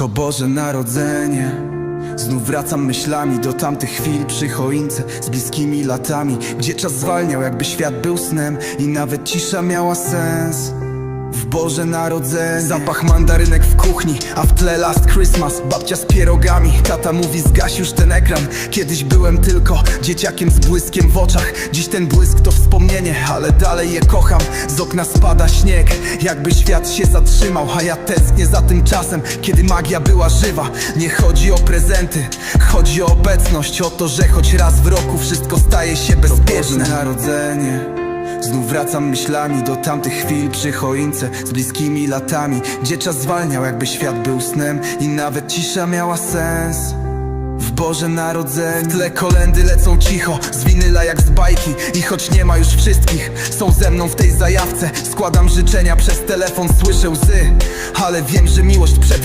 To Boże Narodzenie. Znów wracam myślami do tamtych chwil przy choince Z bliskimi latami Gdzie czas zwalniał jakby świat był snem I nawet cisza miała sens. W Boże Narodzenie. Zapach mandarynek w kuchni, a w tle Last Christmas. Babcia z pierogami, tata mówi zgaś już ten ekran. Kiedyś byłem tylko dzieciakiem z błyskiem w oczach. Dziś ten błysk to wspomnienie, ale dalej je kocham. Z okna spada śnieg, jakby świat się zatrzymał A ja tęsknię za tym czasem, kiedy magia była żywa. Nie chodzi o prezenty, chodzi o obecność O to, że choć raz w roku wszystko staje się bezpieczne Boże Narodzenie. Znów wracam myślami do tamtych chwil przy choince Z bliskimi latami, gdzie czas zwalniał jakby świat był snem. I nawet cisza miała sens w Boże Narodzenie W tle kolendy lecą cicho, z winyla jak z bajki. I choć nie ma już wszystkich, są ze mną w tej zajawce. Składam życzenia przez telefon, słyszę łzy. Ale wiem, że miłość przetrwa